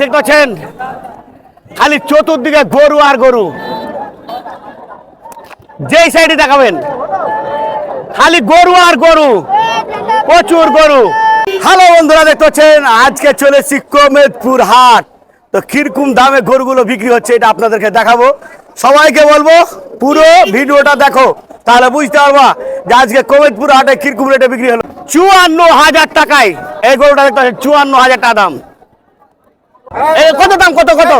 দেখতে পাচ্ছেন। খালি চতুর্দিকে গরু আর গরু। যেই সাইডে দেখাবেন, খালি গরু আর গরু, প্রচুর গরু। হ্যালো বন্ধুরা, দেখতে পাচ্ছেন? আজকে চলেছি কোমেদপুর হাট। তো কীরকম দামে গরুগুলো বিক্রি হচ্ছে এটা আপনাদেরকে দেখাবো। সবাইকে বলব, পুরো ভিডিওটা দেখো, তাহলে বুঝতে পারবা যে আজকে কোমেদপুর হাটে কীরকম রেটে বিক্রি হলো। চুয়ান্ন হাজার টাকায়, এই গরুটা দেখতে পাচ্ছেন, চুয়ান্ন হাজার টাকা দাম। কত দাম, কত কত?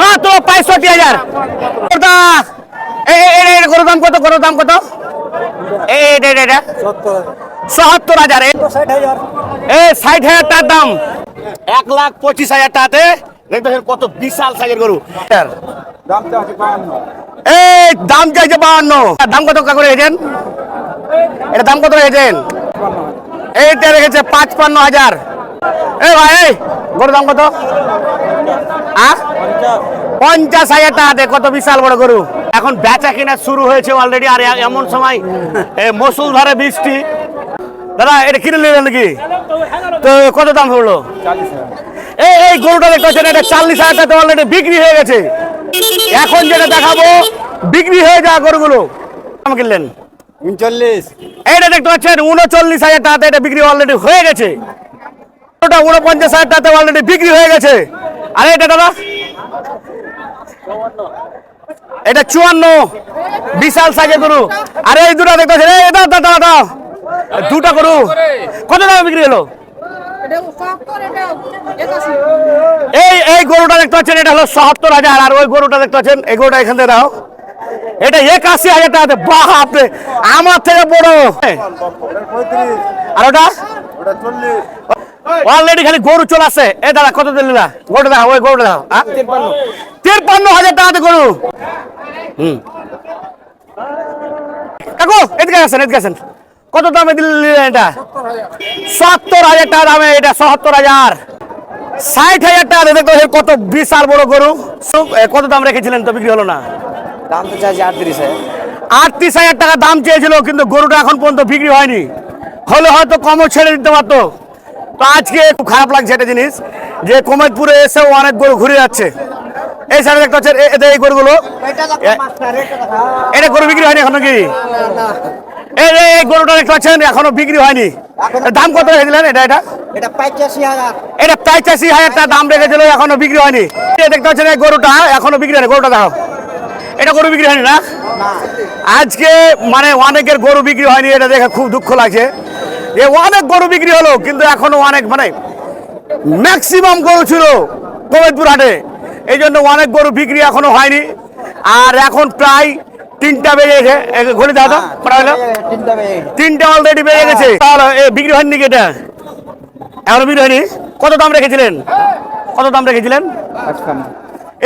মাত্র পঁয়ষট্টি হাজার। গরুর দাম কত, গরুর দাম কত? সত্তর হাজার। এই ষাট হাজার টাকার দাম। এক লাখ পঁচিশ হাজার টাকাতে। দেখতে পাচ্ছেন কত বিশাল সাইজের গরু। এই, দাম চাইছে বাহান্ন। দাম কত করে রেখেছেন? এটা দাম কত রেখেছেন? এইটা রেখেছে পাঁচপান্ন হাজার। এ ভাই গরুর দাম কত? পঞ্চাশ হাজার টাকা দে কত বিশাল বড় গরু। এখন বেচা কেনা শুরু হয়েছে অলরেডি আর এমন সময় এ, মুসুলধারে বৃষ্টি। দাদা এটা কিনে নিলেন নাকি? তো কত দাম হলো? এই এই গরুটা দেখতে পাচ্ছেন এটা চাল্লিশ হাজার টাকা অলরেডি বিক্রি হয়ে গেছে। এখন যেটা দেখাবো বিক্রি হয়ে যাওয়া গরুগুলো। দাম কিনলেন? উনচল্লিশ। এইটা দেখতে পাচ্ছেন উনচল্লিশ হাজার টাকাতে এটা বিক্রি অলরেডি হয়ে গেছে। ওটা উনপঞ্চাশ হাজার অলরেডি বিক্রি হয়ে গেছে। আর এটা দাদা, এটা চুয়ান্ন, বিশাল সাইজের গরু। আরে এই দুটা দেখতে দাও দাও দাও দাও। দুটা গরু। কত দামে বিক্রি হলো? এই এই গরুটা দেখতে পাচ্ছেন, এটা হলো সত্তর হাজার, আর ওই গরুটা দেখতে পাচ্ছেন, এই গরুটা এখান থেকে দাও। এটা একাশি হাজার টাকাতে, বাপরে, আমার থেকে বড়। আর ওটা? ওটা চল্লিশ। অলরেডি খালি গরু চলে আসছে এ দাদা কত দিলি না গরুটা দাও ওই গরুটা দাও? তিরপান্ন হাজার টাকাতে গরু। হুম। কাকু এদিকে আসেন এদিকে আসেন। কত দামে দিলেন এটা? সত্তর হাজার টাকা দামে এটা সত্তর হাজার। ষাট হাজার টাকা পাচ্ছেন কত বিশাল বড় গরু। কত দাম রেখেছিলেন তো বিক্রি হলো না? দাম তো চাইছি আটত্রিশ আটত্রিশ হাজার টাকা দাম চেয়েছিল কিন্তু গরুটা এখন পর্যন্ত বিক্রি হয়নি। হলে হয়তো কমও ছেড়ে দিতে পারতো। আজকে খুব খারাপ লাগছে একটা জিনিস যে কোমেদপুরে এসেও অনেক গরু ঘুরে যাচ্ছে। এই সাইডে দেখতে এদের এই গরুগুলো এটা গরু বিক্রি হয়নি এখনও কি? এই গরুটা দেখতে পাচ্ছেন এখনও বিক্রি হয়নি। দাম কত রেখেছিলেন এটা এটা? এটা পঁচাশি হাজার। টাকা দাম রেখেছিল এখনও বিক্রি হয়নি। দেখতে পাচ্ছেন এই গরুটা এখনও বিক্রি হয়নি। গরুটা দেখো এটা গরু বিক্রি হয়নি না। আজকে মানে অনেকের গরু বিক্রি হয়নি এটা দেখে খুব দুঃখ লাগছে। যে অনেক গরু বিক্রি হলো কিন্তু এখনও অনেক মানে ম্যাক্সিমাম গরু ছিল কোমেদপুর হাটে। এই জন্য অনেক গরু বিক্রি এখনও হয়নি। আর এখন প্রায় তিনটা বেজে গেছে। এ, ঘড়ি দাও তো কটা হলো তিনটা অলরেডি বেজে গেছে। তাহলে এ, বিক্রি হয়নি কি এটা? এখনও বিক্রি হয়নি? কত দাম রেখেছিলেন? কত দাম রেখেছিলেন?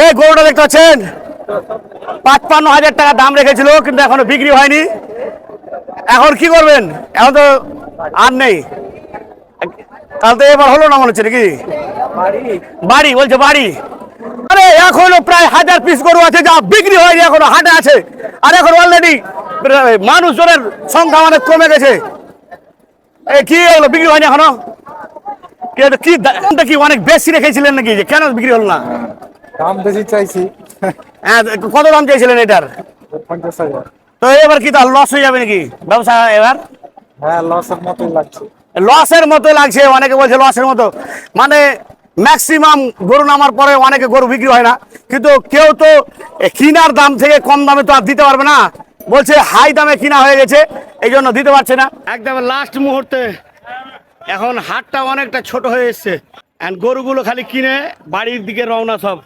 এই গরুটা দেখতে পাচ্ছেন? পাঁচপান্ন হাজার টাকা দাম রেখেছিল কিন্তু এখনও বিক্রি হয়নি। এখন কি করবেন? এখন তো আর নেই? তাহলে তো এবার হলো না মনে হচ্ছে নাকি? বাড়ি বলছে বাড়ি। আরে এখনও প্রায় হাজার পিস গরু আছে যা বিক্রি হয়নি এখনও হাটে আছে। আর এখন অলরেডি মানুষজনের সংখ্যা অনেক কমে গেছে। এই কি হলো বিক্রি হয়নি এখনও? কি দামটা কি অনেক বেশি রেখেছিলেন নাকি যে কেন বিক্রি হলো না? দাম বেশি চাইছি। হ্যাঁ কত দাম চেয়েছিলেন এটার? পঞ্চাশ হাজার। তো এবার কি তার লস হয়ে যাবে নাকি? ব্যবসা এবার? হ্যাঁ লসের মতোই লাগছে। লসের মতো লাগছে অনেকে বলছে লসের মতো। মানে ম্যাক্সিমাম গরু নামার পরে অনেকে গরু বিক্রি হয় না। কিন্তু কেউ তো কিনার দাম থেকে কম দামে তো আর দিতে পারবে না। বলছে হাই দামে কিনা হয়ে গেছে এই জন্য দিতে পারছে না। একদম লাস্ট মুহূর্তে এখন হাটটা অনেকটা ছোট হয়ে এসছে। গরুগুলো খালি কিনে বাড়ির দিকে রওনা সব।